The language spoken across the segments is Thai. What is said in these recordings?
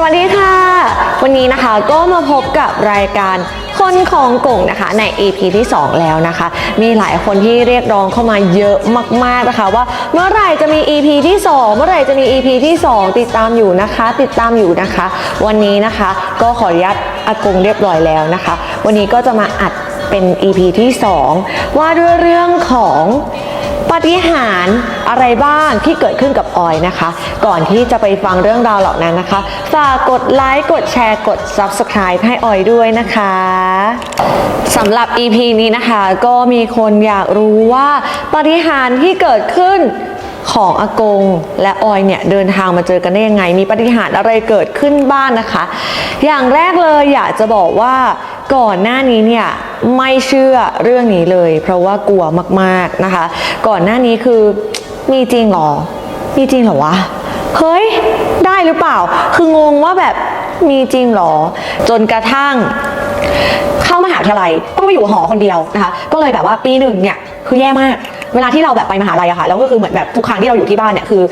สวัสดีค่ะ วันนี้นะคะก็มาพบกับรายการคนของกงนะคะใน EP ที่ 2 แล้วนะคะ มีหลายคนที่เรียกร้องเข้ามาเยอะมากๆนะคะ ว่าเมื่อไหร่จะมี EP ที่ 2 เมื่อไหร่จะมี EP ที่ 2 ติดตามอยู่นะคะ ติดตามอยู่นะคะ วันนี้นะคะก็ขออนุญาตอากงเรียบร้อยแล้วนะคะ วันนี้ก็จะมาอัดเป็น EP ที่ 2 ว่าด้วยเรื่องของ ปาฏิหาริย์อะไรบ้างที่เกิดขึ้นกับออยนะคะ ก่อนที่จะไปฟังเรื่องราวเหล่านั้นนะคะ ฝากกดไลค์ กดแชร์ กด Subscribe ให้ออยด้วยนะคะสำหรับ EP นี้นะคะก็มีคนอยากรู้ว่าปาฏิหาริย์ที่เกิดขึ้นของอากงและออยเนี่ยเดินทางมาเจอกันได้ยังไง มีปฏิหารอะไรเกิดขึ้นบ้างนะคะ อย่างแรกเลยอยากจะบอกว่าก่อนหน้านี้เนี่ย ไม่เชื่อเรื่องนี้เลย เพราะว่ากลัวมากๆนะคะ ก่อนหน้านี้คือมีจริงหรอ มีจริงเหรอวะ เฮ้ย ได้หรือเปล่า คืองงว่าแบบมีจริงหรอ จนกระทั่ง เข้ามหาวิทยาลัยต้องไปอยู่หอคนเดียวนะคะ ก็เลยแบบว่าปีหนึ่งเนี่ยคือแย่มากเวลาที่เราแบบไปมหาลัยอะค่ะแล้วก็คือเหมือนแบบทุกครั้งที่เราอยู่ที่บ้านเนี่ยคือ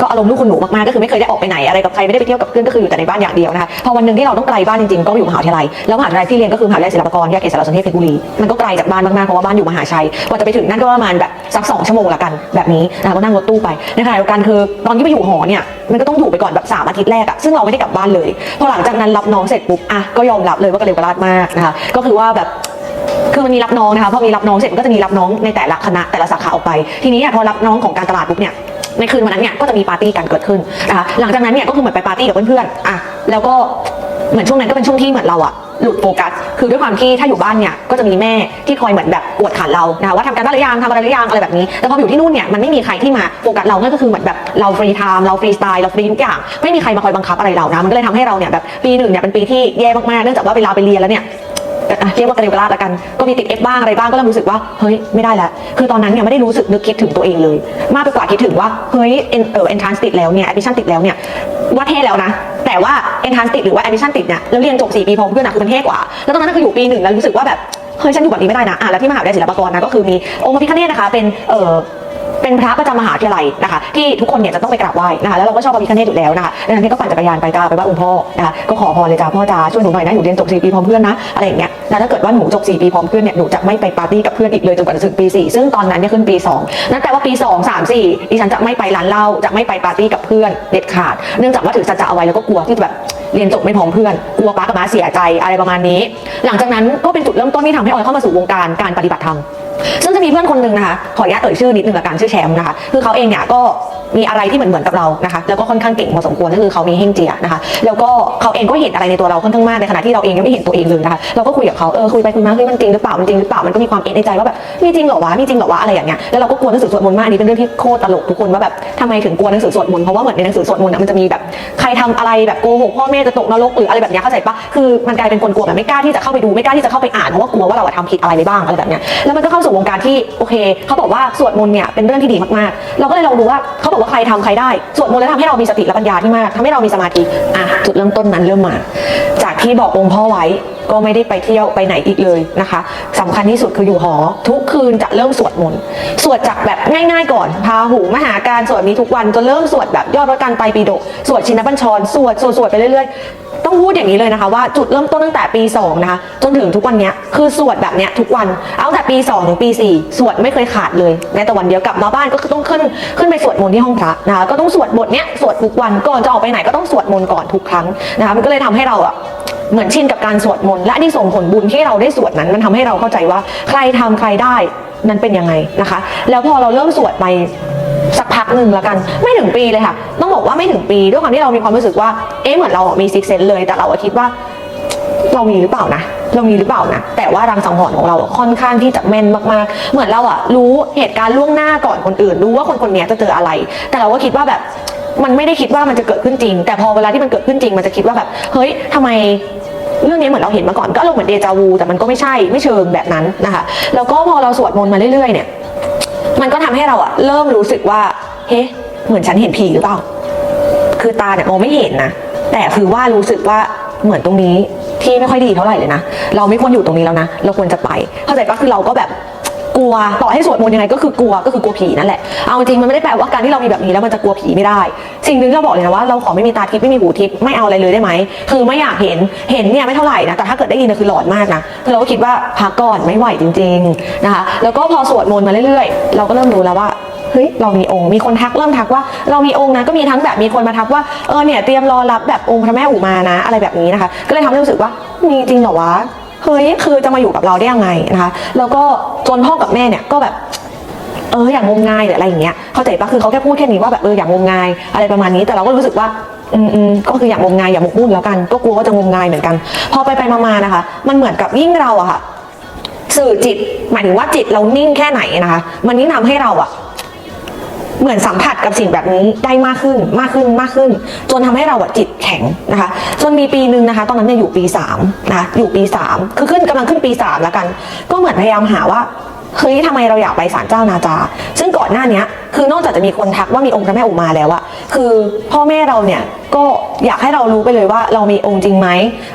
ก็อารมณ์ลูกคุณหนูมากๆก็คือไม่เคยได้ออกไปไหนอะไรกับใครไม่ได้ไปเที่ยวกับเพื่อนก็คืออยู่แต่ในบ้านอย่างเดียวนะคะพอวันหนึ่งที่เราต้องไกลบ้านจริงๆก็อยู่มหาวิทยาลัยแล้วมหาวิทยาลัยที่เรียนก็คือมหาวิทยาลัยศิลปากรแยกเกษตรศาสตร์เพชรบุรีมันก็ไกลจากบ้านมากๆเพราะว่าบ้านอยู่มหาชัยกว่าจะไปถึงนั่นก็ประมาณแบบสักสองชั่วโมงละกันแบบนี้นะคะก็นั่งรถตู้ไปในขณะเดียวกันคือตอนที่ไปอยู่หอเนี่ยมันก็ต้องอยู่ไปก่อนแบบสามอาทิตย์แรกอะซึ่งเราไม่ได้กลับบ้านเลยพอหลังจากนั้นรับน้องเสร็จปุ๊บอะก็ยอมรับเลยว่ากระเลวกระลาดมากนะคะก็คือว่าแบบคือมันมีรับน้องนะคะพอมีรับน้องเสร็จมันก็จะมีรับน้องในแต่ละคณะแต่ละสาขาออกไป ทีนี้เนี่ยพอรับน้องของการตลาดปุ๊บเนี่ย ในคืนวันนั้นเนี่ยก็จะมีปาร์ตี้กันเกิดขึ้นนะคะหลังจากนั้นเนี่ยก็คือเหมือนไปปาร์ตี้กับเพื่อนๆอะแล้วก็เหมือนช่วงนั้นก็เป็นช่วงที่เหมือนเราอะหลุดโฟกัส คือด้วยความที่ถ้าอยู่บ้านเนี่ยก็จะมีแม่ที่คอยเหมือนแบบกวดขันเรานะคะว่าทำการบ้านหรือยังทำอะไรหรือยังอะไรแบบนี้ แต่พออยู่ที่นู่นเนี่ยมันไม่มีใครที่มาโฟกัสเรานั่นก็คือเหมือนแบบเราฟรีไทม์เราฟรีสไตล์เราฟรีทุกอย่างไม่มีใครมาคอยบังคับอะไรเรานะมันก็เลยทำให้เราเนี่ยแบบปีหนึ่งเนี่ยเป็นปีที่แย่มากๆเนื่องจากว่าเวลาไปเรียนแล้วเนี่ย เรียกว่ากระเดวกระลาดละกันก็มีติดเอฟบ้างอะไรบ้างก็เริ่มรู้สึกว่าเฮ้ยไม่ได้ล้วคือตอนนั้นเนี่ยไม่ได้รู้สึกนึกคิดถึงตัวเองเลย มากไปกว่าคิดถึงว่าเฮ้ยเอ็นเออเอนทรานติดแล้วเนี่ยแอดมิชชั่นติดแล้วเนี่ยว่าเท่แล้วนะ แต่ว่าเอนทรานติดหรือว่าแอดมิชชั่นติดเนี่ยแล้วเรียนจบ4ปีพร้อมเพื่อนนะคือมันเท่กว่าแล้วตอนนั้นก็คืออยู่ปีหนึ่งแล้วรู้สึกว่าแบบเฮ้ยฉันอยู่แบบนี้ไม่ได้นะอะแล้วที่มหาวิทยาลัยศิลปากรนะก็คือมีองค์พระพิฆเนศนะคะเป็นเอ่อ เป็นพระประจำมหาวิทยาลัยนะคะ ที่ทุกคนเนี่ยจะต้องไปกราบไหว้นะคะแล้วเราก็ชอบพระพิฆเนศอยู่แล้วนะคะดังนั้นก็ปั่นจักรยานไปจ้าไปไหว้องค์พ่อนะคะก็ขอพรเลยจ้าพ่อจ้าช่วยหนูหน่อยนะหนูเรียนจบ4ปีพร้อมเพื่อนนะอะไรอย่างเงี้ยแล้วถ้าเกิดว่าหนูจบ4ปีพร้อมเพื่อนเนี่ยหนูจะไม่ไปปาร์ตี้กับเพื่อนอีกเลยจนกว่าจะถึงปี4ซึ่งตอนนั้นเนี่ยขึ้นปี2นั่นแปลว่าปี2 3 4ดิฉันจะไม่ไปร้านเหล้าจะไม่ไปปาร์ตี้กับเพื่อนเด็ดขาด เนื่องจากว่าถือสัจจะเอาไว้แล้วก็กลัวที่จะแบบเรียนจบไม่พร้อมเพื่อน กลัวป้ากับม้าเสียใจอะไรประมาณนี้ หลังจากนั้นก็เป็นจุดเริ่มต้นที่ทำให้ออยเข้ามาสู่วงการการปฏิบัติธรรม ซึ่งจะมีเพื่อนคนหนึ่งนะคะ ขออนุญาตเอ่ยชื่อนิดนึงละกันชื่อแชมป์นะคะ คือเขาเองเนี่ยก็ มีอะไรที่เหมือนเหมือนกับเรานะคะแล้วก็ค่อนข้างเก่งพอสมควรก็คือเขามีเฮงเจียนะคะ แล้วก็เขาเองก็เห็นอะไรในตัวเราค่อนข้างมากในขณะที่เราเองยังไม่เห็นตัวเองเลยนะคะเราก็คุยกับเขาเออคุยไปคุยมาเฮ้ยมันจริงหรือเปล่ามันจริงหรือเปล่ามันก็มีความเอ็นในใจว่าแบบมีจริงเหรอวะมีจริงเหรอวะอะไรอย่างเงี้ยแล้วเราก็กลัวหนังสือสวดมนต์มากนนี้เป็นเรื่องที่โคตรตลกทุกคนว่าแบบทำไมถึงกลัวหนังสือสวดมนต์เพราะว่าเหมือนในหนังสือสวดมนต์มันจะมีแบบใครทำอะไรแบบโกหกพ่อแม่จะตกนรกหรืออะไรแบบเนี้ยเข้าใจปะคือมันกลายเป็นคนกลัวแบบไม่กล้าที่จะเข้าไปดูไม่กล้าที่จะเข้าไปอ่านเพราะว่ากลัวว่าเราอะทำผิดอะไรไปบ้างอะไรแบบเนี้ยแล้วมันก็เข้าสู่วงการที่โอเคเขาบอกว่าสวดมนต์เนี่ยเป็นเรื่องที่ดีมากๆ เราก็เลยลองดูว่า เขาบอกว่าใครทำใครได้ สวดมนต์แล้วทำให้เรามีสติและปัญญาที่มากทำให้เรามีสมาธิอะจุดเริ่มต้นนั้นเริ่มมา จากที่บอกองค์พ่อไว้ก็ไม่ได้ไปเที่ยวไปไหนอีกเลยนะคะสำคัญที่สุดคืออยู่หอ ทุกคืนจะเริ่มสวดมนต์สวดจากแบบง่ายๆก่อนพาหูมหาการสวดนี้ทุกวันจนเริ่มสวดแบบยอดพระกันไตรปิฎกสวดชินบัญชร สวดสวดสวดไปเรื่อยๆ ต้องพูดอย่างนี้เลยนะคะว่าจุดเริ่มต้นตั้งแต่ปี2นะคะจนถึงทุกวันนี้คือสวดแบบเนี้ยทุกวันเอาแต่ปี2ถึงปี4สวดไม่เคยขาดเลยแม้แต่วันเดียวกลับมาบ้านก็คือต้องขึ้นขึ้นไปสวดมนต์ที่ห้องพระนะคะก็ต้องสวดบทเนี้ยสวดทุกวันก่อนจะออกไปไหนก็ต้องสวดมนต์ก่อนทุกครั้งนะคะมันก็เลยทำให้เราอะเหมือนชินกับการสวดมนต์และนี่ส่งผลบุญที่เราได้สวดนั้นมันทำให้เราเข้าใจว่าใครทำใครได้นั้นเป็นยังไงนะคะ แล้วพอเราเริ่มสวดไป สักพักหนึ่งแล้วกัน ไม่ถึงปีเลยค่ะ ต้องบอกว่าไม่ถึงปีด้วยความที่เรามีความรู้สึกว่าเอ๊ะเหมือนเรามีซิกเซนเลย แต่เราอะคิดว่าเรามีหรือเปล่านะ เรามีหรือเปล่านะ แต่ว่ารังสังหรณ์ของเราค่อนข้างที่จะแม่นมากๆ เหมือนเราอะรู้เหตุการณ์ล่วงหน้าก่อนคนอื่น รู้ว่าคนคนนี้จะเจออะไร แต่เราก็คิดว่าแบบมันไม่ได้คิดว่ามันจะเกิดขึ้นจริง แต่พอเวลาที่มันเกิดขึ้นจริง มันจะคิดว่าแบบ เฮ้ยทำไมเรื่องนี้เหมือนเราเห็นมาก่อน ก็อารมณ์เหมือนเดจาวู แต่มันก็ไม่ใช่ ไม่เชิงแบบนั้นนะคะ แล้วก็พอเราสวดมนต์มาเรื่อยๆเนี่ย มันก็ทำให้เราอะเริ่มรู้สึกว่า เฮ้เหมือนฉันเห็นผีหรือเปล่า คือตาเนี่ยมองไม่เห็นนะ แต่คือว่ารู้สึกว่าเหมือนตรงนี้ที่ไม่ค่อยดีเท่าไหร่เลยนะ เราไม่ควรอยู่ตรงนี้แล้วนะ เราควรจะไป เข้าใจปะคือเราก็แบบ กลัวต่อให้สวดมนต์ยังไงก็คือกลัวก็คือกลัวผีนั่นแหละเอาจริงมันไม่ได้แปลว่าการที่เรามีแบบนี้แล้วมันจะกลัวผีไม่ได้ สิ่งหนึ่งที่เราบอกเลยนะว่าเราขอไม่มีตาทิพย์ไม่มีหูทิพย์ไม่เอาอะไรเลยได้ไหมคือไม่อยากเห็นเห็นเนี่ยไม่เท่าไหร่นะแต่ถ้าเกิดได้ยินคือหลอนมากนะคือเราก็คิดว่าพักก่อนไม่ไหวจริงๆนะคะแล้วก็พอสวดมนต์มาเรื่อยๆ เราก็เริ่มรู้แล้วว่าเฮ้ยเรามีองค์มีคนทักเริ่มทักว่าเรามีองค์นะก็มีทั้งแบบมีคนมาทักว่าเออเนี่ยเตรียมรอรับแบบองค์พระแม่อุมานะ อะไรแบบนี้นะคะ ก็เลยทำให้รู้สึกว่ามีจริงเหรอวะ เฮ้ยคือจะมาอยู่กับเราได้ยังไงนะคะ แล้วก็จนพ่อกับแม่เนี่ยก็แบบเอออย่างงมงายหรืออะไรอย่างเงี้ยเข้าใจปะคือเขาแค่พูดแค่นี้ว่าแบบเอออย่างงมงายอะไรประมาณนี้ แต่เราก็รู้สึกว่าอืมอืมก็คืออย่างงมงายอย่างหมกมุ่นแล้วกัน ก็กลัวว่าจะงมงายเหมือนกัน พอไปไปมาๆนะคะ มันเหมือนกับยิ่งเราอะค่ะสื่อจิตหมายถึงว่าจิตเรานิ่งแค่ไหนนะคะ มันยิ่งทำให้เราอะ เหมือนสัมผัสกับสิ่งแบบนี้ได้มากขึ้นมากขึ้นมากขึ้น จนทำให้เราอะจิตแข็งนะคะจนมีปีหนึ่งนะคะ ตอนนั้นเนี่ยอยู่ปี3นะคะอยู่ปี3คือขึ้นกำลังขึ้นปี3แล้วกัน ก็เหมือนพยายามหาว่าเฮ้ยทำไมเราอยากไปศาลเจ้านาจา ซึ่งก่อนหน้านี้คือนอกจากจะมีคนทักว่ามีองค์พระแม่อุมาแล้วอะคือพ่อแม่เราเนี่ยก็อยากให้เรารู้ไปเลยว่าเรามีองค์จริงไหม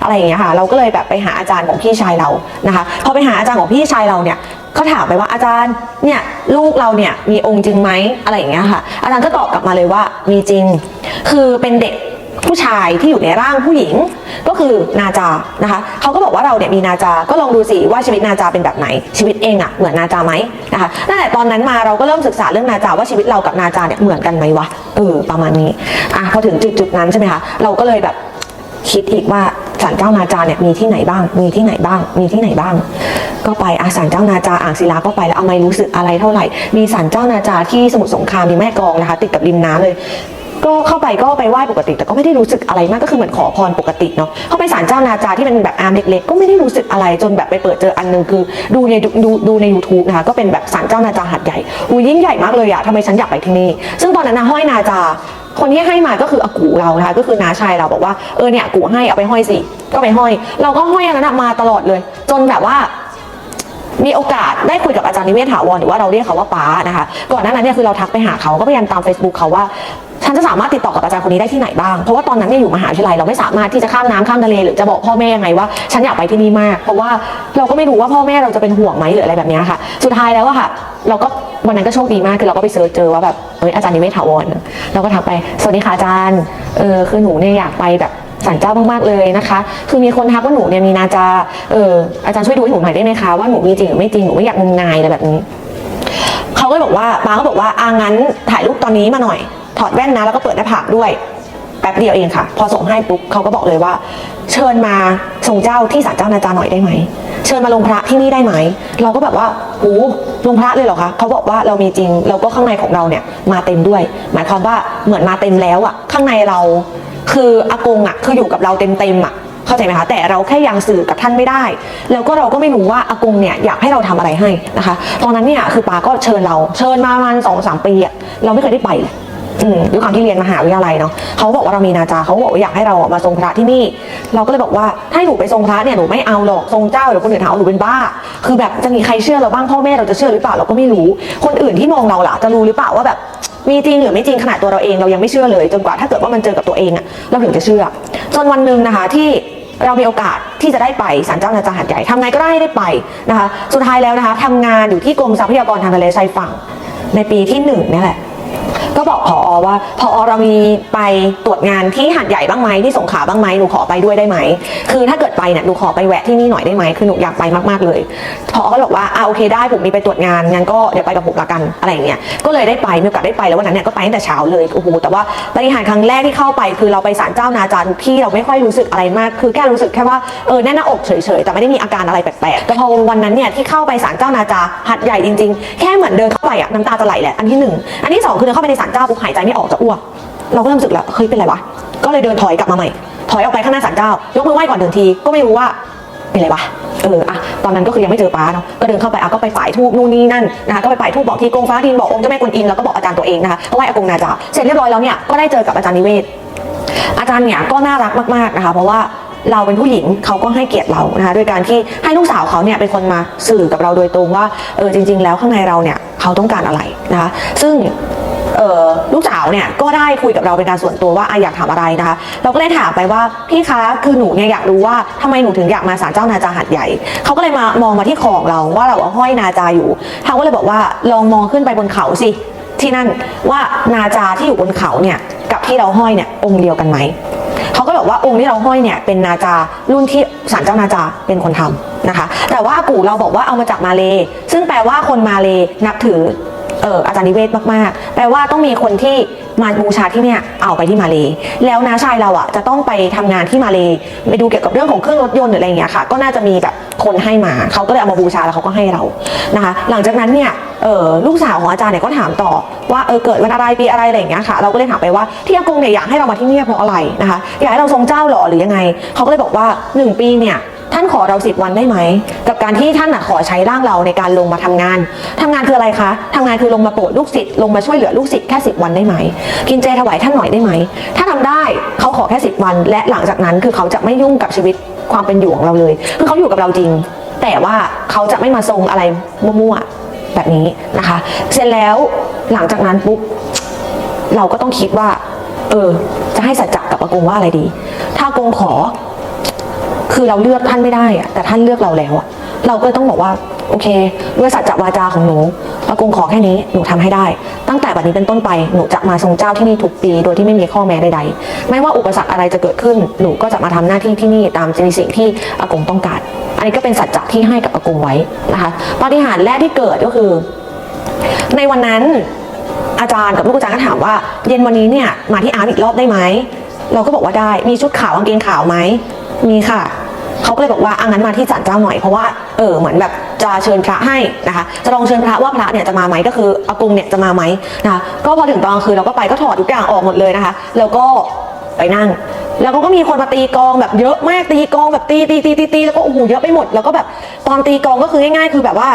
อะไรอย่างเงี้ยค่ะ เราก็เลยแบบไปหาอาจารย์ของพี่ชายเรานะคะ พอไปหาอาจารย์ของพี่ชายเราเนี่ย เขาถามไปว่าอาจารย์เนี่ยลูกเราเนี่ยมีองค์จริงไหมอะไรอย่างเงี้ยค่ะ อาจารย์ก็ตอบกลับมาเลยว่ามีจริง คือเป็นเด็กผู้ชายที่อยู่ในร่างผู้หญิงก็คือนาจานะคะเขาก็บอกว่าเราเนี่ยมีนาจาก็ลองดูสิว่าชีวิตนาจาเป็นแบบไหน ชีวิตเองอะเหมือนนาจาไหมนะคะนั่นแหละตอนนั้นมาเราก็เริ่มศึกษาเรื่องนาจาว่าชีวิตเรากับนาจาเนี่ยเหมือนกันไหมวะเออประมาณนี้อะพอถึงจุดจุดๆนั้นใช่ไหมคะเราก็เลยแบบ คิดอีกว่าศาลเจ้านาจาเนี่ยมีที่ไหนบ้าง มีที่ไหนบ้าง มีที่ไหนบ้าง ก็ไปอาศาลเจ้านาจาอ่างศิลาก็ไปแล้วเอาไม่รู้สึกอะไรเท่าไหร่ มีศาลเจ้านาจาที่สมุทรสงครามมีแม่กองนะคะ ติดกับริมน้ำเลยก็เข้าไปก็ไปไหว้ปกติ แต่ก็ไม่ได้รู้สึกอะไรมากก็คือเหมือนขอพรปกติเนาะเข้าไปศาลเจ้านาจาที่เป็นแบบอาร์มเล็กๆก็ไม่ได้รู้สึกอะไรจนแบบไปเปิดเจออันนึงคือดูในดูดูใน YouTube นะคะก็เป็นแบบศาลเจ้านาจาหัดใหญ่อูยิ่งใหญ่มากเลยอะทำไมฉันอยากไปที่นี่ซึ่งตอนนั้นนะห้อยนาจา คนที่ให้มาก็คืออากูเรานะคะก็คือน้าชายเราบอกว่าเออเนี่ยอากูให้เอาไปห้อยสิก็ไปห้อย เราก็ห้อยอันนั้นนะมาตลอดเลย จนแบบว่า มีโอกาสได้คุยกับอาจารย์นิเวศถาวรหรือว่าเราเรียกเขาว่าป้านะคะ ก่อนหน้านั้นเนี่ยคือเราทักไปหาเขาก็พยายามตาม Facebook เขาว่าฉันจะสามารถติดต่อกับอาจารย์คนนี้ได้ที่ไหนบ้าง เพราะว่าตอนนั้นเนี่ยอยู่มหาวิทยาลัยเราไม่สามารถที่จะข้ามน้ำข้ามทะเลหรือจะบอกพ่อแม่ยังไงว่าฉันอยากไปที่นี่มาก เพราะว่าเราก็ไม่รู้ว่าพ่อแม่เราจะเป็นห่วงไหมหรืออะไรแบบนี้ค่ะ สุดท้ายแล้วอะค่ะ เราก็วันนั้นก็โชคดีมากคือเราก็ไปเสิร์ชเจอว่าแบบเอออาจารย์นิเวศถาวรเราก็ทักไปสวัสดีค่ะอาจารย์เออคือหนูเนี่ยอยากไปแบบ ศาลเจ้ามากๆเลยนะคะ คือมีคนทักว่าหนูเนี่ยมีนาจาเอออาจารย์ช่วยดูให้หนูหน่อยได้ไหมคะว่าหนูมีจริงหรือไม่จริงหนูไม่อยากงมงายอะไรแบบนี้เขาก็เลยบอกว่าปาก็บอกว่าอางั้นถ่ายรูปตอนนี้มาหน่อย ถอดแว่นนะแล้วก็เปิดหน้าผากด้วยแป๊บเดียวเองค่ะ พอส่งให้ปุ๊บเขาก็บอกเลยว่า เชิญมาทรงเจ้าที่ศาลเจ้านาจาหน่อยได้ไหมเชิญมาลงพระที่นี่ได้ไหมเราก็แบบว่าโอ้ลงพระเลยเหรอคะเขาบอกว่าเรามีจริงแล้วก็ข้างในของเราเนี่ยมาเต็มด้วย หมายความว่าเหมือนมาเต็มแล้วอะข้างในเรา คืออากงอะคืออยู่กับเราเต็มเต็มๆอะเข้าใจไหมคะแต่เราแค่ยังสื่อกับท่านไม่ได้ แล้วก็เราก็ไม่รู้ว่าอากงเนี่ยอยากให้เราทำอะไรให้นะคะ ตอนนั้นเนี่ยคือป้าก็เชิญเราเชิญมาประมาณสองสามปีอะเราไม่เคยได้ไปเลยอืมด้วยความที่เรียนมหาวิทยาลัยเนาะเขาบอกว่าเรามีนาจาเขาบอกว่าอยากให้เรามาทรงพระที่นี่ เราก็เลยบอกว่าถ้าหนูไปทรงพระเนี่ยหนูไม่เอาหรอกทรงเจ้าเดี๋ยวคนอื่นหาว่าหนูเป็นบ้า คือแบบจะมีใครเชื่อเราบ้างพ่อแม่เราจะเชื่อหรือเปล่าเราก็ไม่รู้ คนอื่นที่มองเราล่ะจะรู้หรือเปล่าว่าแบบ มีจริงหรือไม่จริงขนาดตัวเราเองเรายังไม่เชื่อเลย จนกว่าถ้าเกิดว่ามันเจอกับตัวเองอะเราถึงจะเชื่อ จนวันหนึ่งนะคะที่เรามีโอกาสที่จะได้ไปศาลเจ้านาจาหัดใหญ่ทำไงก็ได้ให้ได้ไปนะคะ สุดท้ายแล้วนะคะทำงานอยู่ที่กรมทรัพยากรทางทะเลชายฝั่งในปีที่หนึ่งนี่แหละ ก็บอกพอว่าพอเรามีไปตรวจงานที่หัดใหญ่บ้างไหมที่สงขลาบ้างไหมหนูขอไปด้วยได้ไหมคือถ้าเกิดไปเนี่ยหนูขอไปแวะที่นี่หน่อยได้ไหมคือหนูอยากไปมากๆเลยพอก็บอกว่าอ่าโอเคได้ผมมีไปตรวจงานงั้นก็เดี๋ยวไปกับผมละกันอะไรอย่างเงี้ยก็เลยได้ไปมีโอกาสได้ไปแล้ววันนั้นเนี่ยก็ไปตั้งแต่เช้าเลยโอ้โหแต่ว่าปฏิหารครั้งแรกที่เข้าไป คือเราไปศาลเจ้านาจาทุกที่เราไม่ค่อยรู้สึกอะไรมาก คือแค่รู้สึกแค่ว่าเออแน่นหน้าอกเฉยๆแต่ไม่ได้มีอาการอะไรแปลกๆแต่พอวันนั้นเนี่ยที่เข้าไปศาลเจ้านาจาหัดใหญ่จริง ๆ แค่เหมือนเดินเข้าไปอะน้ำตาจะไหลแหละอันที่หนึ่งอันที่สองคือเดินเข้าไปในศาลเจ้าปุ๊บหายใจไม่ออกจะอ้วก เราก็เริ่มรู้สึกแล้วเฮ้ยเป็นไรวะก็เลยเดินถอยกลับมาใหม่ ถอยออกไปข้างหน้าศาลเจ้ายกมือไหว้ก่อนเดินทีก็ไม่รู้ว่าเป็นไรวะเอออะตอนนั้นก็คือยังไม่เจอป้าเนาะก็เดินเข้าไปอะก็ไปฝ่ายทูบนู่นนี่นั่นนะคะก็ไปฝ่ายทูบบอกทีกงฟ้าดินบอกองค์เจ้าแม่กวนอิมแล้วก็บอกอาจารย์ตัวเองนะคะก็ไหว้อากงนาจาเสร็จเรียบร้อยแล้วเนี่ยก็ได้เจอกับอาจารย์นิเวศ อาจารย์เนี่ยก็น่ารักมากๆนะคะ เพราะว่าเราเป็นผู้หญิงเขาก็ให้เกียรติเรานะคะโดยการที่ให้ลูกสาวเขาเนี่ยเป็นคนมาสื่อกับเราโดยตรงว่าเออจริง ๆ แล้วข้างในเราเนี่ยเขาต้องการอะไรนะคะซึ่ง ลูกสาวเนี่ยก็ได้คุยกับเราเป็นการส่วนตัวว่าออยากถามอะไรนะคะ เราก็เลยถามไปว่าพี่คะคือหนูเนี่ยอยากรู้ว่าทำไมหนูถึงอยากมาศาลเจ้านาจาหัดใหญ่เขาก็เลยมามองมาที่ของเราว่าเราอะห้อยนาจาอยู่เขาก็เลยบอกว่าลองมองขึ้นไปบนเขาสิที่นั่นว่านาจาที่อยู่บนเขาเนี่ยกับที่เราห้อยเนี่ยองค์เดียวกันไหมเขาก็บอกว่าองค์ที่เราห้อยเนี่ยเป็นนาจารุ่นที่ศาลเจ้านาจาเป็นคนทำนะคะ แต่ว่าอากูเราบอกว่าเอามาจากมาเล ซึ่งแปลว่าคนมาเลนับถือ เอออาจารย์นิเวศมากๆ แปลว่าต้องมีคนที่มาบูชาที่เนี่ยเอาไปที่มาเลแล้วน้าชายเราอะจะต้องไปทำงานที่มาเลไปดูเกี่ยวกับเรื่องของเครื่องรถยนต์หรืออะไรอย่างเงี้ยค่ะ ก็น่าจะมีแบบคนให้มาเขาก็เลยเอามาบูชาแล้วเขาก็ให้เรานะคะ หลังจากนั้นเนี่ยเออลูกสาวของอาจารย์เนี่ยก็ถามต่อว่าเออเกิดวันอะไรปีอะไรอะไรอย่างเงี้ยค่ะ เราก็เลยถามไปว่าที่อากงเนี่ยอยากให้เรามาที่เนี่ยเพราะอะไรนะคะอยากให้เราทรงเจ้าหรอหรือยังไงเขาก็เลยบอกว่าหนึ่งปีเนี่ย ท่านขอเราสิบวันได้ไหม กับการที่ท่านน่ะขอใช้ร่างเราในการลงมาทำงานทำงานคืออะไรคะทำงานคือลงมาโปรดลูกศิษย์ลงมาช่วยเหลือลูกศิษย์แค่สิบวันได้ไหม กินเจถวายท่านหน่อยได้ไหม ถ้าทำได้เขาขอแค่สิบวัน และหลังจากนั้นคือเขาจะไม่ยุ่งกับชีวิตความเป็นอยู่ของเราเลย คือเขาอยู่กับเราจริง แต่ว่าเขาจะไม่มาทรงอะไรมั่วๆแบบนี้นะคะ เสร็จแล้วหลังจากนั้นปุ๊บเราก็ต้องคิดว่า เออ จะให้สัจจะกับอากงว่าอะไรดี ถ้าอากงขอ คือเราเลือกท่านไม่ได้อะแต่ท่านเลือกเราแล้วอะเราก็เลยต้องบอกว่าโอเคด้วยสัจจะวาจาของหนูอากงขอแค่นี้หนูทำให้ได้ ตั้งแต่บัดนี้เป็นต้นไปหนูจะมาทรงเจ้าที่นี่ทุกปี โดยที่ไม่มีข้อแม้ใดๆ ไม่ว่าอุปสรรคอะไรจะเกิดขึ้นหนูก็จะมาทำหน้าที่ที่นี่ตามในสิ่งที่อากงต้องการ อันนี้ก็เป็นสัจจะที่ให้กับอากงไว้นะคะปาฏิหาริย์แรกที่เกิดก็คือ ในวันนั้นอาจารย์กับลูกอาจารย์ก็ถามว่า เย็นวันนี้เนี่ยมาที่อาร์ตอีกรอบได้ไหมเราก็บอกว่าได้มีชุดขาวกางเกงขาวไหมมีค่ะ เขาก็เลยบอกว่าอะงั้นมาที่ศาลเจ้าหน่อยเพราะว่าเออเหมือนแบบจะเชิญพระให้นะคะจะลองเชิญพระว่าพระเนี่ยจะมาไหมก็คืออากงเนี่ยจะมาไหมนะคะก็พอถึงตอนกลางคืนเราก็ไปก็ถอดทุกอย่างออกหมดเลยนะคะ แล้วก็ไปนั่ง แล้วก็มีคนมาตีกองแบบเยอะมากตีกองแบบตีตีตีตีตีแล้วก็โอ้โหเยอะไปหมด แล้วก็แบบตอนตีกองก็คือง่ายๆคือแบบว่า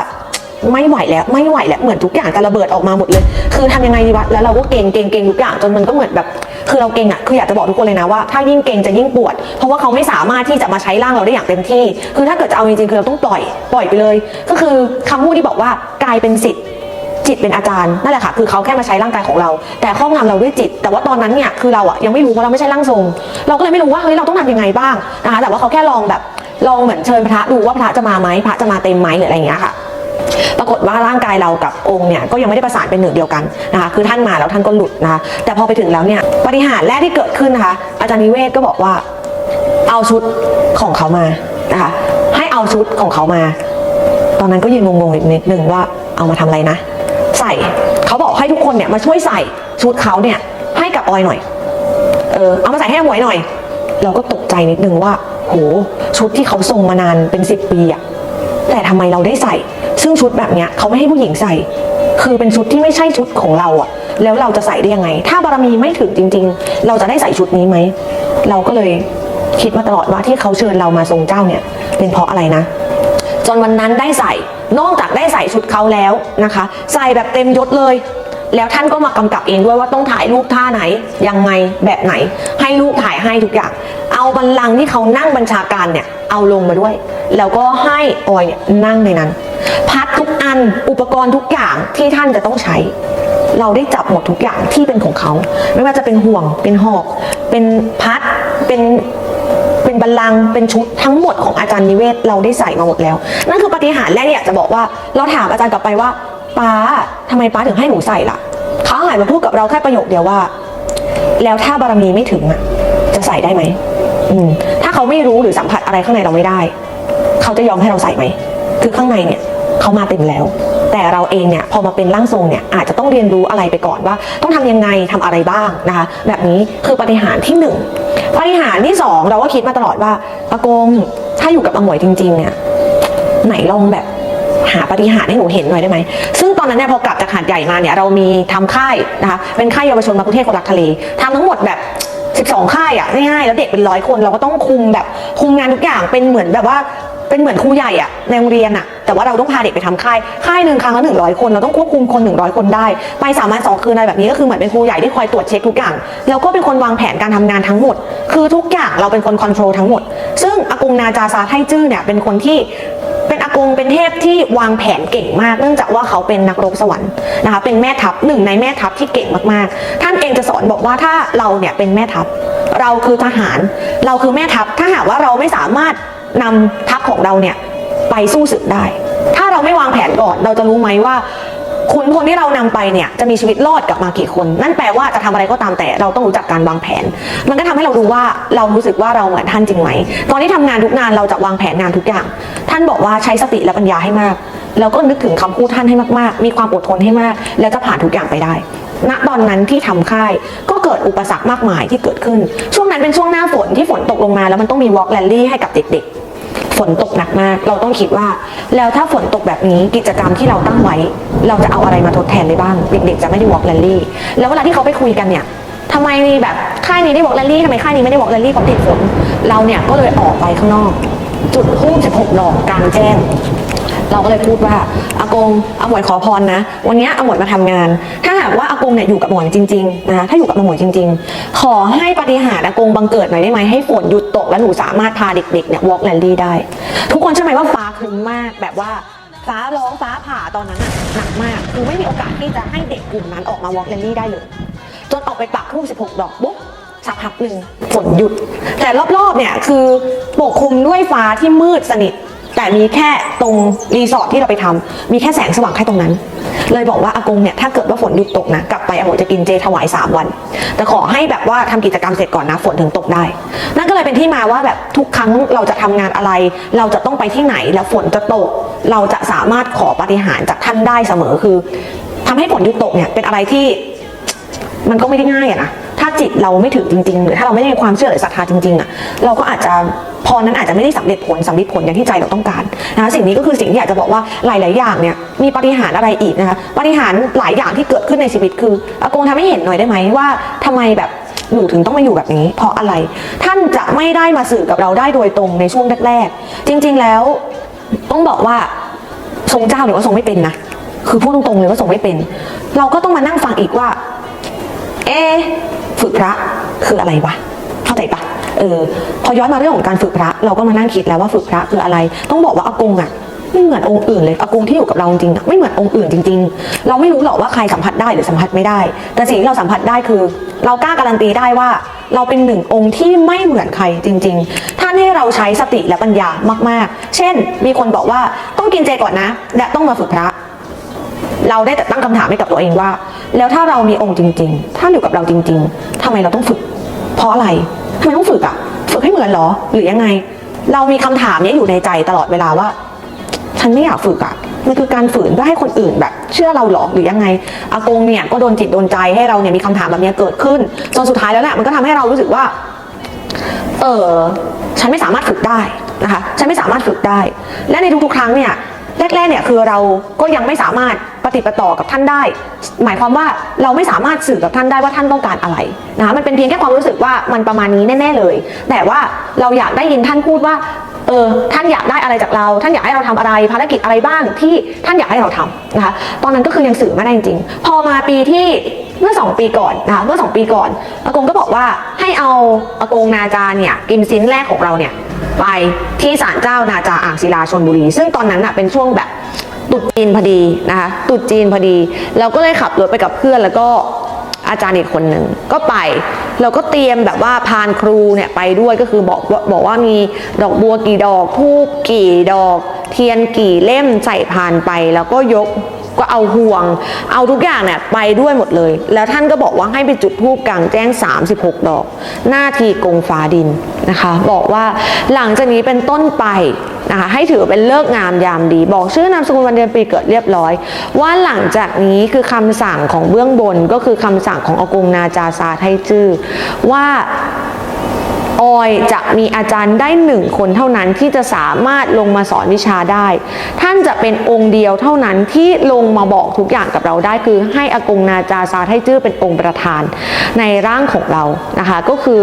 ไม่ไหวแล้วไม่ไหวแล้วเหมือนทุกอย่างจะระเบิดออกมาหมดเลย คือทำยังไงดีวะแล้วเราก็เก่งเก่งเก่งทุกอย่างจนมันก็เหมือนแบบ คือเราเก่งอะคืออยากจะบอกทุกคนเลยนะว่าถ้ายิ่งเก่งจะยิ่งปวด เพราะว่าเขาไม่สามารถที่จะมาใช้ร่างเราได้อย่างเต็มที่ คือถ้าเกิดจะเอาจริงๆคือเราต้องปล่อยปล่อยไปเลย ก็คือคำพูดที่บอกว่ากายเป็นสิทธิ์จิตเป็นอาจารย์นั่นแหละค่ะคือเขาแค่มาใช้ร่างกายของเรา แต่ครอบงำเราด้วยจิต แต่ว่าตอนนั้นเนี่ยคือเราอะยังไม่รู้เพราะเราไม่ใช่ร่างทรง เราก็เลยไม่รู้ว่าเฮ้ยเราต้องทำยังไงบ้างนะคะแต่ว่าเขาแค่ลองแบบลองเหมือนเชิญพระดูว่าพระจะมาไหมพระจะมาเต็มไหมหรืออะไรอย่างเงี้ยค่ะ ปรากฏว่าร่างกายเรากับองค์เนี่ยก็ยังไม่ได้ประสานเป็นหนึ่งเดียวกันนะคะคือท่านมาแล้วท่านก็หลุดนะคะแต่พอไปถึงแล้วเนี่ยปฏิหารแรกที่เกิดขึ้นนะคะอาจารย์นิเวศก็บอกว่าเอาชุดของเขามานะคะให้เอาชุดของเขามา ตอนนั้นก็ยืนงงๆอีกนิดนึงว่าเอามาทำอะไรนะ ใส่เขาบอกให้ทุกคนเนี่ยมาช่วยใส่ชุดเขาเนี่ยให้กับออยหน่อยเออเอามาใส่ให้หมวยหน่อย เราก็ตกใจนิดนึงว่าโหชุดที่เขาทรงมานานเป็นสิบปีอะแต่ทำไมเราได้ใส่ ซึ่งชุดแบบเนี้ยเขาไม่ให้ผู้หญิงใส่ คือเป็นชุดที่ไม่ใช่ชุดของเราอะแล้วเราจะใส่ได้ยังไง ถ้าบารมีไม่ถึงจริง ๆ เราจะได้ใส่ชุดนี้ไหม เราก็เลยคิดมาตลอดว่าที่เขาเชิญเรามาทรงเจ้าเนี่ย เป็นเพราะอะไรนะ จนวันนั้นได้ใส่ นอกจากได้ใส่ชุดเขาแล้วนะคะ ใส่แบบเต็มยศเลย แล้วท่านก็มากำกับเองด้วยว่าต้องถ่ายรูปท่าไหน ยังไงแบบไหน ให้ลูกถ่ายให้ทุกอย่าง เอาบัลลังก์ที่เขานั่งบัญชาการเนี่ย เอาลงมาด้วย แล้วก็ให้ออยเนี่ยนั่งในนั้น พัดทุกอันอุปกรณ์ทุกอย่างที่ท่านจะต้องใช้ เราได้จับหมดทุกอย่างที่เป็นของเขา ไม่ว่าจะเป็นห่วงเป็นหอก เป็นพัดเป็นเป็นบัลลังก์เป็นชุดทั้งหมดของอาจารย์นิเวศ เราได้ใส่มาหมดแล้ว นั่นคือปฏิหารแรกที่อยากจะบอกว่า เราถามอาจารย์กลับไปว่าป้าทำไมป้าถึงให้หนูใส่ล่ะเขาหันมาพูดกับเราแค่ประโยคเดียวว่า แล้วถ้าบารมีไม่ถึงอะจะใส่ได้ไหมมถ้าเขาไม่รู้หรือสัมผัสอะไรข้างในเราไม่ได้ เขาจะยอมให้เราใส่ไหม คือข้างในเนี่ยเขามาเต็มแล้ว แต่เราเองเนี่ยพอมาเป็นร่างทรงเนี่ยอาจจะต้องเรียนรู้อะไรไปก่อนว่า ต้องทำยังไงทำอะไรบ้างนะคะ แบบนี้คือปฏิหารที่หนึ่งปฏิหารที่สองเราก็คิดมาตลอดว่าอากงถ้าอยู่กับอมวยจริง ๆ เนี่ยไหนลองแบบหาปฏิหารให้หนูเห็นหน่อยได้ไหม ซึ่งตอนนั้นเนี่ยพอกลับจากหาดใหญ่มาเนี่ยเรามีทำค่ายนะคะเป็นค่ายเยาวชนมาคุเทศคนรักทะเลทำทั้งหมดแบบ12 ค่ายอะง่ายๆแล้วเด็กเป็นร้อยคนเราก็ต้องคุมแบบคุมงานทุกอย่างเป็นเหมือนแบบว่า เป็นเหมือนครูใหญ่อะในโรงเรียนอะแต่ว่าเราต้องพาเด็กไปทำค่ายค่ายหนึ่งครั้งละหนึ่งร้อยคนเราต้องควบคุมคนหนึ่งร้อยคนได้ ไปสามวันสองคืนอะไรแบบนี้ก็คือเหมือนเป็นครูใหญ่ที่คอยตรวจเช็คทุกอย่างแล้วก็เป็นคนวางแผนการทำงานทั้งหมด คือทุกอย่างเราเป็นคนคอนโทรลทั้งหมด ซึ่งอากงนาจาซาไทจื้อเนี่ยเป็นคนที่เป็นอากงงเป็นเทพที่วางแผนเก่งมาก เนื่องจากว่าเขาเป็นนักรบสวรรค์นะคะเป็นแม่ทัพหนึ่งในแม่ทัพที่เก่งมากๆ ท่านเองจะสอนบอกว่าถ้าเราเนี่ยเป็นแม่ทัพ เราคือทหาร เราคือแม่ทัพถ้าหากว่าเราไม่สามารถ นำทัพของเราเนี่ยไปสู้ศึกได้ ถ้าเราไม่วางแผนก่อน เราจะรู้ไหมว่าคุณคนที่เรานำไปเนี่ยจะมีชีวิตรอดกลับมากี่คน นั่นแปลว่าจะทำอะไรก็ตามแต่เราต้องรู้จักการวางแผน มันก็ทำให้เรารู้ว่าเรารู้สึกว่าเราเหมือนท่านจริงไหมตอนที่ทำงานทุกงานเราจะวางแผนงานทุกอย่าง ท่านบอกว่าใช้สติและปัญญาให้มาก แล้วก็นึกถึงคำพูดท่านให้มากๆ มีความอดทนให้มาก แล้วจะผ่านทุกอย่างไปได้ณตอนนั้นที่ทำค่ายก็เกิดอุปสรรคมากมายที่เกิดขึ้น ช่วงนั้นเป็นช่วงหน้าฝนที่ฝนตกลงมาแล้วมันต้องมีวอล์กแรลลี่ให้กับเด็กๆ ฝนตกหนักมาก เราต้องคิดว่า แล้วถ้าฝนตกแบบนี้กิจกรรมที่เราตั้งไว้ เราจะเอาอะไรมาทดแทนได้บ้าง เด็กๆจะไม่ได้วอล์กแรลลี่แล้วเวลาที่เขาไปคุยกันเนี่ยทำไมมีแบบค่ายนี้ได้วอล์กแรลลี่ทำไมค่ายนี้ไม่ได้วอล์กแรลลี่เพราะติดฝนเราเนี่ยก็เลยออกไปข้างนอก จุดทูบ16ดอกกลางแจ้ง เราก็เลยพูดว่าอากงอาหมวยขอพรนะ วันนี้อาหมวยมาทำงาน ถ้าหากว่าอากงเนี่ยอยู่กับหมวยจริงๆนะถ้าอยู่กับหมวยจริง ๆ ขอให้ปฏิหารอากงบังเกิดหน่อยได้ไหมให้ฝนหยุดตกและหนูสามารถพาเด็กๆเนี่ยวอล์กแลนดี้ได้ ทุกคนเชื่อไหมว่าฟ้าครึ้มมากแบบว่าฟ้าร้องฟ้าผ่าตอนนั้นน่ะหนักมากคือไม่มีโอกาสที่จะให้เด็กกลุ่มนั้นออกมาวอล์กแลนดี้ได้เลย จนออกไปปักทูบ16 ดอกปุ๊บสักพักหนึ่งฝนหยุด แต่รอบๆเนี่ยคือปกคลุมด้วยฟ้าที่มืดสนิท แต่มีแค่ตรงรีสอร์ทที่เราไปทำมีแค่แสงสว่างแค่ตรงนั้น เลยบอกว่าอากงเนี่ยถ้าเกิดว่าฝนหยุดตกนะกลับไปอาโมจะกินเจถวาย 3 วัน แต่ขอให้แบบว่าทำกิจกรรมเสร็จก่อนนะฝนถึงตกได้ นั่นก็เลยเป็นที่มาว่าแบบทุกครั้งเราจะทำงานอะไร เราจะต้องไปที่ไหนแล้วฝนจะตก เราจะสามารถขอปฏิหารจากท่านได้เสมอคือทำให้ฝนหยุดตกเนี่ยเป็นอะไรที่มันก็ไม่ได้ง่ายอะนะถ้า จิตเราไม่ถึงจริงๆ หรือถ้าเราไม่ได้มีความเชื่อหรือศรัทธาจริงๆอะเราก็อาจจะพรนั้นอาจจะไม่ได้สำเร็จผลสำเร็จผลอย่างที่ใจเราต้องการนะคะสิ่งนี้ก็คือสิ่งที่อยากจะบอกว่าหลาย ๆ อย่างเนี่ยมีปฏิหารอะไรอีกนะคะปฏิหารหลายอย่างที่เกิดขึ้นในชีวิตคืออากงทำให้เห็นหน่อยได้ไหมว่าทำไมแบบหนูถึงต้องมาอยู่แบบนี้ เพราะอะไร ท่านจะไม่ได้มาสื่อกับเราได้โดยตรงในช่วงแรก ๆ จริง ๆ แล้วต้องบอกว่าทรงเจ้าหรือว่าทรงไม่เป็นนะคือพูดตรงๆเลยว่าทรงไม่เป็น เราก็ต้องมานั่งฟังอีกว่า เอะฝึกพระคืออะไรวะเข้าใจปะเออพอย้อนมาเรื่องของการฝึกพระ เราก็มานั่งคิดแล้วว่าฝึกพระคืออะไร ต้องบอกว่าอากงอะไม่เหมือนองค์อื่นเลยอากงที่อยู่กับเราจริงๆไม่เหมือนองค์อื่นจริง ๆ เราไม่รู้หรอกว่าใครสัมผัสได้หรือสัมผัสไม่ได้ แต่สิ่งที่เราสัมผัสได้คือ เรากล้าการันตีได้ว่า เราเป็นหนึ่งองค์ที่ไม่เหมือนใครจริง ๆ ท่านให้เราใช้สติและปัญญามาก ๆ เช่น มีคนบอกว่าต้องกินเจก่อนนะ และต้องมาฝึกพระ เราได้แต่ตั้งคำถามให้กับตัวเองว่า แล้วถ้าเรามีองค์จริง ๆ ถ้าอยู่กับเราจริง ๆทำไมเราต้องฝึก เพราะอะไรทำไมต้องฝึกอะฝึกให้เหมือนหรอ หรือยังไง เรามีคำถามนี้อยู่ในใจตลอดเวลาว่า ฉันไม่อยากฝึกอะมันคือการฝืนเพื่อให้คนอื่นแบบ เชื่อเราหรอหรือยังไงอากงเนี่ยก็โดนจิตโดนใจให้เราเนี่ยมีคำถามแบบนี้เกิดขึ้นจนสุดท้ายแล้วแหละมันก็ทำให้เรารู้สึกว่า เออฉันไม่สามารถฝึกได้นะคะฉันไม่สามารถฝึกได้ และในทุกๆครั้งเนี่ยแรกๆเนี่ยคือเราก็ยังไม่สามารถ ปฏิปต่อกับท่านได้ หมายความว่าเราไม่สามารถสื่อกับท่านได้ว่าท่านต้องการอะไรนะคะมันเป็นเพียงแค่ความรู้สึกว่ามันประมาณนี้แน่ๆเลย แต่ว่าเราอยากได้ยินท่านพูดว่าเออท่านอยากได้อะไรจากเรา ท่านอยากให้เราทำอะไร ภารกิจอะไรบ้างที่ท่านอยากให้เราทำนะคะตอนนั้นก็คือยังสื่อไม่ได้จริงๆ พอมาปีที่เมื่อ 2 ปีก่อนนะคะเมื่อ 2 ปีก่อนอากงก็บอกว่าให้เอาอากงนาจาเนี่ยกิมซินแรกของเราเนี่ยไปที่ศาลเจ้านาจาอ่างศิลาชนบุรี ซึ่งตอนนั้นนะเป็นช่วงแบบ ตรุษจีนพอดีนะคะตรุษจีนพอดี เราก็เลยขับรถไปกับเพื่อนแล้วก็อาจารย์อีกคนหนึ่งก็ไป เราก็เตรียมแบบว่าพานครูเนี่ยไปด้วยก็คือบอกบอกว่ามีดอกบัวกี่ดอกทูบกี่ดอก เทียนกี่เล่มใส่พานไป แล้วก็ยกก็เอาห่วง เอาทุกอย่างเนี่ยไปด้วยหมดเลย แล้วท่านก็บอกว่าให้ไปจุดธูปกลางแจ้ง 36 ดอก หน้าทีกงฟ้าดินนะคะ บอกว่าหลังจากนี้เป็นต้นไป นะคะ ให้ถือเป็นเลิกงามยามดี บอกชื่อนามสกุลวันเดือนปีเกิดเรียบร้อย ว่าหลังจากนี้คือคำสั่งของเบื้องบนก็คือคำสั่งของอากงนาจาซาไทจื้อว่าออยจะมีอาจารย์ได้หนึ่งคนเท่านั้นที่จะสามารถลงมาสอนวิชาได้ ท่านจะเป็นองค์เดียวเท่านั้นที่ลงมาบอกทุกอย่างกับเราได้ คือให้อากงนาจาซาไทจื้อเป็นองค์ประธานในร่างของเรานะคะก็คือ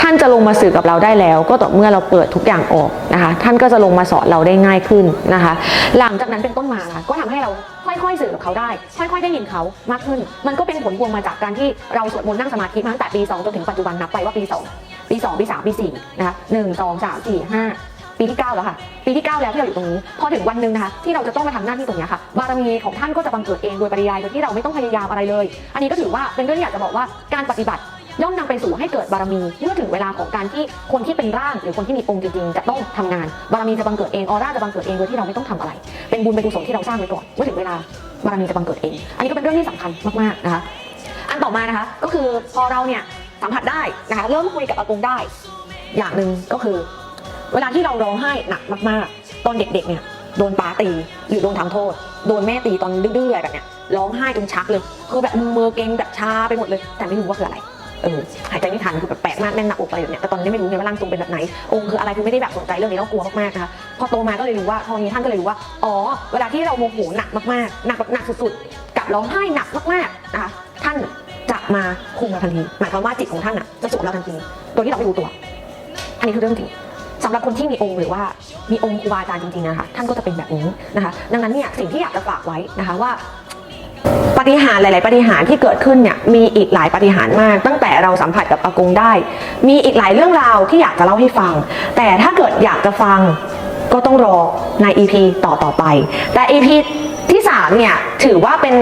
ท่านจะลงมาสื่อกับเราได้แล้ว ก็ต่อเมื่อเราเปิดทุกอย่างออกนะคะ ท่านก็จะลงมาสอนเราได้ง่ายขึ้นนะคะ หลังจากนั้นเป็นต้นมาค่ะก็ทำให้เราค่อยๆสื่อกับเขาได้ ค่อยๆได้ยินเขามากขึ้น มันก็เป็นผลพวงมาจากการที่เราสวดมนต์นั่งสมาธิมาตั้งแต่ปี 2 จนถึงปัจจุบันนับไปว่าปี 2 ปี 2 ปี 3 ปี 4 นะคะ1 2 3 4 5ปีที่ 9 แล้วค่ะ ปีที่ 9 แล้วที่เราอยู่ตรงนี้ พอถึงวันหนึ่งนะคะ ที่เราจะต้องมาทำหน้าที่ตรงนี้ค่ะ บารมีของท่านก็จะบังเกิดเองโดยปริยายโดยที่เราไม่ต้องพยายามอะไรเลย อันนี้ก็ถือว่าเป็นเรื่องที่อยากจะบอกว่าการปฏิบัติ ย่อมนำไปสู่ให้เกิดบารมีเมื่อถึงเวลาของการที่คนที่เป็นร่าง หรือคนที่มีองค์จริงๆจะต้องทำงาน บารมีจะบังเกิดเองออร่าจะบังเกิดเองโดยที่เราไม่ต้องทำอะไร เป็นบุญเป็นกุศลที่เราสร้างไว้ก่อนเมื่อถึงเวลาบารมีจะบังเกิดเอง อันนี้ก็เป็นเรื่องที่สำคัญมากๆนะคะ อันต่อมานะคะก็คือพอเราเนี่ยสัมผัสได้นะคะเริ่มคุยกับอากงได้ อย่างหนึ่งก็คือ เวลาที่เราร้องไห้หนักมากๆ ตอนเด็กๆเนี่ยโดนป้าตีหรือโดนทำโทษ โดนแม่ตีตอนดื้อๆอะไรแบบเนี้ยร้องไห้จนชักเลย คือแบบมือมือเกรงแบบชาไปหมดเลย แต่ไม่รู้ว่าคืออะไร เออหายใจไม่ทันคือแบบแปลกมากแน่นหน้าอกอะไรแบบเนี้ยแต่ตอนนี้ไม่รู้ไงว่าร่างทรงเป็นแบบไหน องค์คืออะไรคือไม่ได้แบบสนใจเรื่องนี้แล้วกลัวมากๆนะคะพอโตมาก็เลยรู้ว่าพอนี้ท่านก็เลยรู้ว่าอ๋อเวลาที่เราโมโหหนักมากๆหนักแบบหนักสุดๆกับร้องไห้หนักมากๆนะคะท่านจะมาคุมเราทันทีหมายความว่าจิตของท่านอะจะสวมเราทันทีโดยที่เราไม่รู้ตัว อันนี้คือเรื่องจริงสำหรับคนที่มีองค์หรือว่ามีองค์ครูบาอาจารย์จริงๆนะคะท่านก็จะเป็นแบบนี้นะคะ ดังนั้นเนี่ยสิ่งที่อยากจะฝากไว้นะคะว่า ปฏิหารหลาย ๆ ปฏิหารที่เกิดขึ้นเนี่ยมีอีกหลายปฏิหารมาก ตั้งแต่เราสัมผัสกับอากงได้ มีอีกหลายเรื่องราวที่อยากจะเล่าให้ฟัง แต่ถ้าเกิดอยากจะฟังก็ต้องรอใน EP ต่อต่อไป แต่ EP ที่3เนี่ยถือว่าเป็น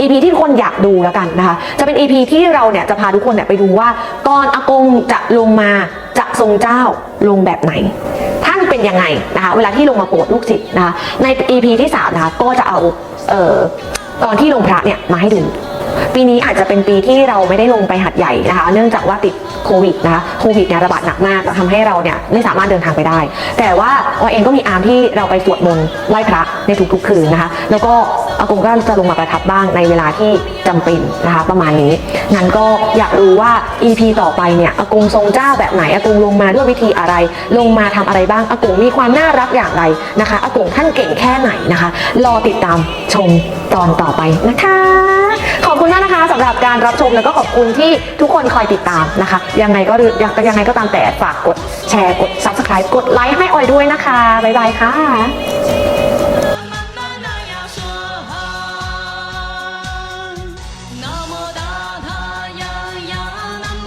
EP ที่ทุกคนอยากดูแล้วกันนะคะ จะเป็น EP ที่เราเนี่ยจะพาทุกคนเนี่ยไปดูว่าก่อนอากงจะลงมาจะทรงเจ้าลงแบบไหน ท่านเป็นยังไงนะคะ เวลาที่ลงมาโปรดลูกศิษย์นะคะ ใน EP ที่3นะคะก็จะเอาเออ ตอนที่ลงพระเนี่ยมาให้ดู ปีนี้อาจจะเป็นปีที่เราไม่ได้ลงไปหัดใหญ่นะคะ เนื่องจากว่าติดโควิดนะคะโควิดเนี่ยระบาดหนักมากทำให้เราเนี่ยไม่สามารถเดินทางไปได้ แต่ว่าออยเองก็มีอาร์มที่เราไปสวดมนต์ไหว้พระในทุกๆคืนนะคะ แล้วก็ อากงก็จะลงมาประทับบ้างในเวลาที่จำเป็นนะคะประมาณนี้งั้นก็อยากรู้ว่า EP ต่อไปเนี่ยอากงทรงเจ้าแบบไหนอากงลงมาด้วยวิธีอะไร ลงมาทำอะไรบ้างอากงมีความน่ารักอย่างไรนะคะอากงท่านเก่งแค่ไหนนะคะ รอติดตามชมตอนต่อไปนะคะ ขอบคุณมากนะคะสำหรับการรับชมแล้วก็ขอบคุณที่ทุกคนคอยติดตามนะคะ ยังไงก็ยังยังไงก็ตามแต่ฝากกดแชร์กด subscribe กดไลค์ให้ออยด้วยนะคะบ๊ายบายค่ะ